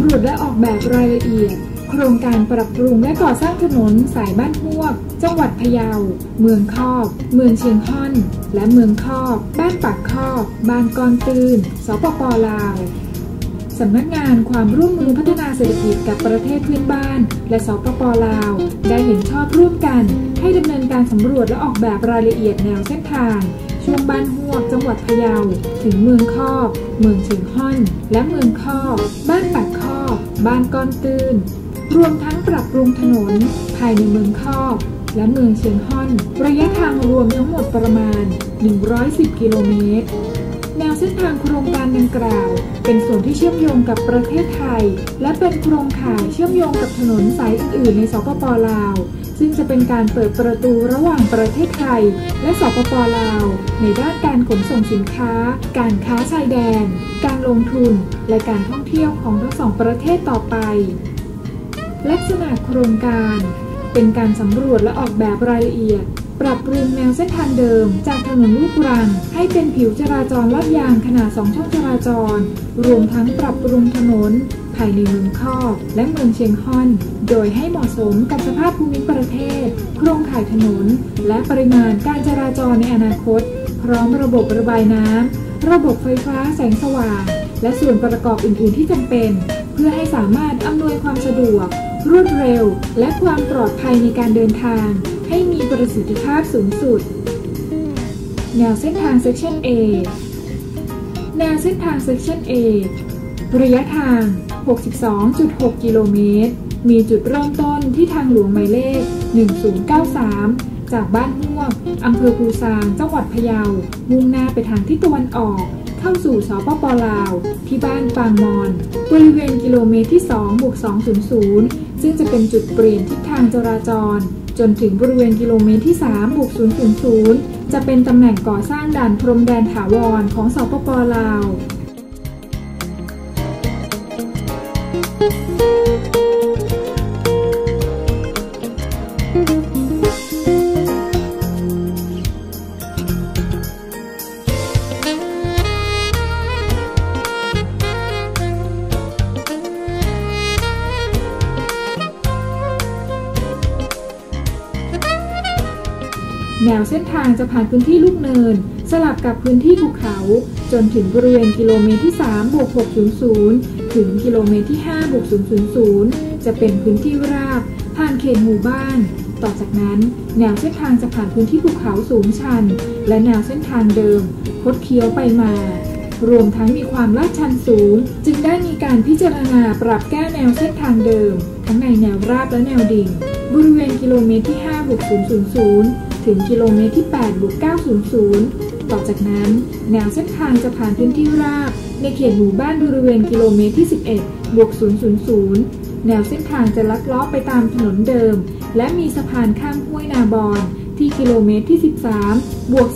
ำรวจและออกแบบรายละเอียด โครงการปรับปรุงและก่อสร้างถนนสายบ้านพวก จังหวัดพะเยา เมืองคอก เมืองเชียงฮ่อน และเมืองคอก บ้านปากคอก บ้านกอนตื่น สปปลาวสำนักงานความร่วมมือพัฒนาเศรษฐกิจกับประเทศเพื่อนบ้าน และสปปลาว ได้เห็นชอบร่วมกัน ให้ดำเนินการสำรวจและออกแบบรายละเอียดแนวเส้นทาง ช่วงบ้านฮวกจังหวัดพะเยา ถึงเมืองคอกเมืองเชียงฮ่อน และเมืองคอกบ้านปากคอกบ้านก้อนตื้น รวมทั้งปรับปรุงถนน ภายในเมืองคอกและเมืองเชียงฮ่อน ระยะทางรวมทั้งหมดประมาณ 110 กิโลเมตร แนวเส้นทางโครงการดังกล่าว เป็นส่วนที่เชื่อมโยงกับประเทศไทย และเป็นโครงข่ายเชื่อมโยงกับถนนสายอื่นๆในสปปลาว ซึ่งจะเป็นการเปิดประตูระหว่างประเทศไทย และสปปลาว ในด้านการขนส่งสินค้า การค้าชายแดน การลงทุน และการท่องเที่ยวของทั้งสองประเทศต่อไป ลักษณะโครงการ เป็นการสำรวจและออกแบบรายละเอียด ปรับปรุงแนวเส้นทางเดิม จากถนนลูกรัง ให้เป็นผิวจราจรลาดยางขนาดสองช่องจราจร รวมทั้งปรับปรุงถนน ภายในเมืองคอกและเมืองเชียงฮ่อน โดยให้เหมาะสมกับสภาพภูมิประเทศ โครงข่ายถนน และปริมาณการจราจรในอนาคต พร้อมระบบระบายน้ำ ระบบไฟฟ้าแสงสว่าง และส่วนประกอบอื่น ๆ ที่จำเป็น เพื่อให้สามารถอำนวยความสะดวก รวดเร็ว และความปลอดภัยในการเดินทาง ให้มีประสิทธิภาพสูงสุด แนวเส้นทาง Section A แนวเส้นทาง Section A ระยะทาง 62.6 กิโลเมตร มีจุดเริ่มต้นที่ทางหลวงหมายเลข 1093 จากบ้านม่วงอำเภอภูซาง จังหวัดพะเยา มุ่งหน้าไปทางทิศตะวันออก เข้าสู่สปปลาว ที่บ้านปางมอน บริเวณกิโลเมตรที่2บวก200 ซึ่งจะเป็นจุดเปลี่ยนทิศทางจราจร จนถึงบริเวณกิโลเมตรที่3บวก000 จะเป็นตำแหน่งก่อสร้างด่านพรมแดนถาวรของสปปลาว แนวเส้นทางจะผ่านพื้นที่ลูกเนิน สลับกับพื้นที่ภูเขา จนถึงบริเวณกิโลเมตรที่3บวก600 ถึงกิโลเมตรที่5บวก000 จะเป็นพื้นที่ราบ ผ่านเขตหมู่บ้าน ต่อจากนั้นแนวเส้นทางจะผ่านพื้นที่ภูเขาสูงชัน และแนวเส้นทางเดิม คดเคี้ยวไปมารวมทั้งมีความลาดชันสูง จึงได้มีการพิจารณาปรับแก้แนวเส้นทางเดิม ทั้งในแนวราบและแนวดิ่ง บริเวณกิโลเมตรที่5บวก000 ถึงกิโลเมตรที่8บวก900 ต่อจากนั้น แนวเส้นทางจะผ่านพื้นที่ราบ ในเขตหมู่บ้านบริเวณกิโลเมตรที่ 11 บวก 000 แนวเส้นทางจะลัดล้อไปตามถนนเดิม และมีสะพานข้ามห้วยนาบอนที่กิโลเมตรที่ 13 บวก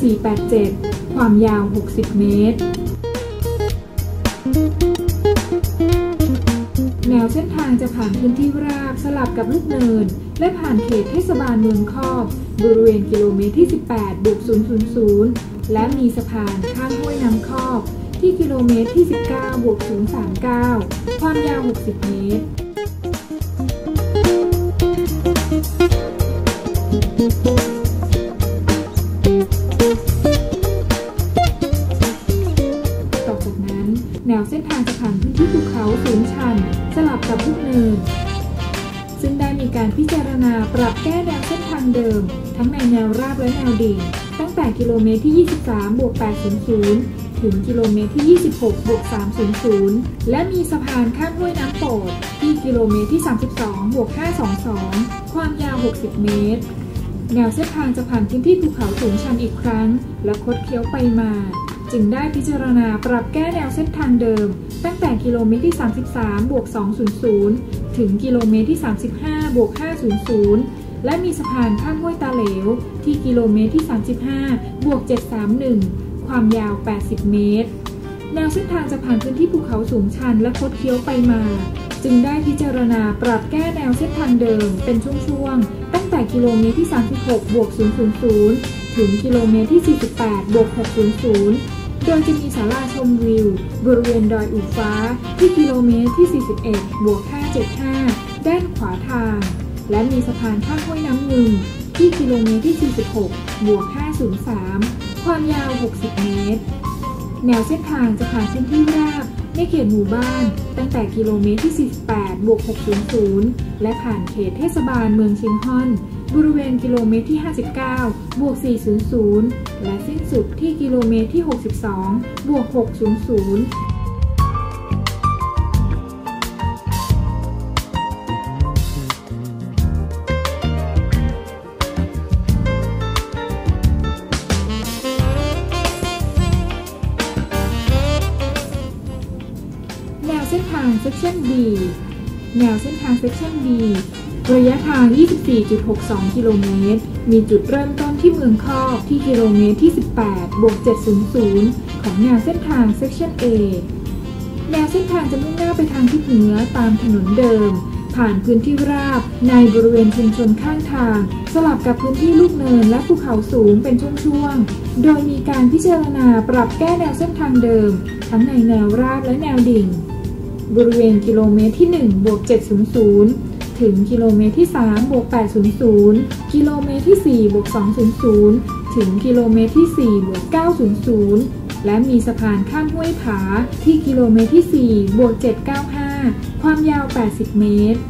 487 ความยาว 60 เมตร แนวเส้นทางจะผ่านพื้นที่ราบสลับกับลูกเนิน และผ่านเขตเทศบาลเมืองคอกบริเวณกิโลเมตรที่ 18 บวก 000 และมีสะพานข้ามห้วยน้ำคอก ที่กิโลเมตรที่ 19 บวก039 ความยาว 60 เมตร ต่อจากนั้น แนวเส้นทางจะผ่านพื้นที่ภูเขาสูงชัน สลับกับลูกเนิน ซึ่งได้มีการพิจารณาปรับแก้แนวเส้นทางเดิม ทั้งในแนวราบและแนวดิ่งตั้งแต่กิโลเมตรที่ 23 บวก 800 ถึงกิโลเมตรที่ 26บวก300 และมีสะพานข้ามห้วยน้ำโปดที่กิโลเมตรที่ 32บวก522 ความยาว 60 เมตร แนวเส้นทางจะผ่านพื้นที่ภูเขาสูงชันอีกครั้ง และคดเคี้ยวไปมา จึงได้พิจารณาปรับแก้แนวเส้นทางเดิม ตั้งแต่กิโลเมตรที่ 33บวก200 ถึงกิโลเมตรที่ 35บวก500และมีสะพานข้ามห้วยตาเหลว ที่กิโลเมตรที่ 35 บวก 731 ความยาว 80 เมตร แนวเส้นทางจะผ่านพื้นที่ภูเขาสูงชันและคดเคี้ยวไปมา จึงได้พิจารณาปรับแก้แนวเส้นทางเดิมเป็นช่วงๆ ตั้งแต่กิโลเมตรที่ 36 บวก 000 ถึงกิโลเมตรที่ 48 บวก 600โโดยจะมีศาลาชมวิว บริเวณดอยอู่ฟ้าที่กิโลเมตรที่ 41 บวก 575 ด้านขวาทาง และมีสะพานข้ามห้วยน้ำงึมที่กิโลเมตรที่ 46 บวก 503 ความยาว 60 เมตร แนวเส้นทางจะผ่านพื้นที่ราบในเขตหมู่บ้าน ตั้งแต่กิโลเมตรที่ 48 บวก 600 และผ่านเขตเทศบาลเมืองเชียงฮอนบริเวณกิโลเมตรที่ 59 บวก 400 และสิ้นสุดที่กิโลเมตรที่ 62 บวก 600 ส้นทางเซ c ชัน B แนวเส้นทางเซ c ชัน B ระยะทาง 24.62 กิโลเมตร มีจุดเริ่มต้นที่เมืองคอกที่กิโลเมตรที่ 18 บวก 700 ของแนวเส้นทางเซ c ชัน A แนวเส้นทางจะมุ่งหน้าไปทางทิศเหนือตามถนนเดิม ผ่านพื้นที่ราบในบริเวณชุมชนข้างทาง สลับกับพื้นที่ลูกเนินและภูเขาสูงเป็นช่วงๆ โดยมีการพิจารณาปรับแก้แนวเส้นทางเดิม ทั้งในแนวราบและแนวดิ่ง บริเวณกิโลเมตรที่ 1 บวก 700 ถึงกิโลเมตรที่ 3 บวก 800 กิโลเมตรที่ 4 บวก 200 ถึงกิโลเมตรที่ 4 บวก 900 และมีสะพานข้ามห้วยผาที่กิโลเมตรที่ 4 บวก 795 ความยาว 80 เมตร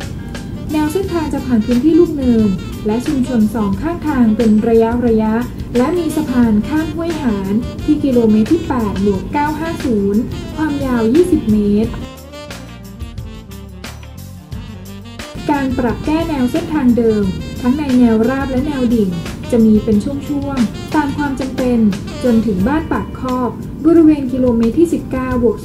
แนวเส้นทางจะผ่านพื้นที่ลูกเนิน และชุมชนสองข้างทางเป็นระยะระยะและมีสะพานข้ามห้วยหารที่กิโลเมตรที่8บวก950 ความยาว 20 เมตร การปรับแก้แนวเส้นทางเดิม ทั้งในแนวราบและแนวดิ่ง จะมีเป็นช่วงๆ ตามความจำเป็นจนถึงบ้านปากคอก บริเวณกิโลเมตรที่ 19บวก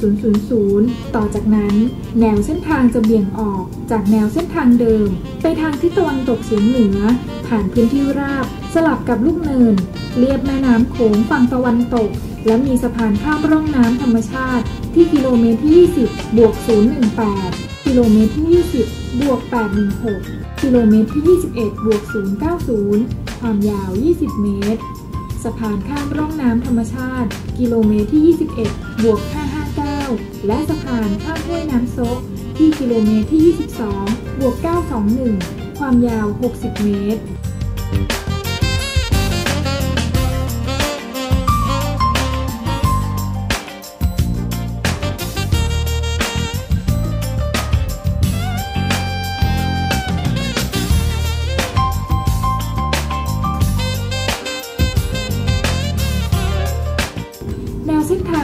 000 ต่อจากนั้น แนวเส้นทางจะเบี่ยงออก จากแนวเส้นทางเดิม ไปทางทิศตะวันตกเฉียงเหนือ ผ่านพื้นที่ราบ สลับกับลูกเนินเลียบแม่น้ำโขงฝั่งตะวันตก และมีสะพานข้ามร่องน้ำธรรมชาติ ที่กิโลเมตรที่ 20บวก018 โลเมตรที่ 20 บวก 816 กิโลเมตรที่ 21 บวก 090 ความยาว 20 เมตร สะพานข้ามร่องน้ำธรรมชาติ กิโลเมตรที่ 21 บวก 559 และสะพานข้ามห้วยน้ำซกที่กิโลเมตรที่ 22 บวก 921 ความยาว 60 เมตร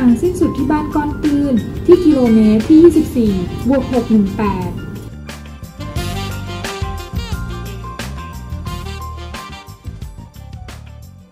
างสิ้นสุดที่บ้านก้อนตื้นที่กิโลเมตรที่ 24บวก618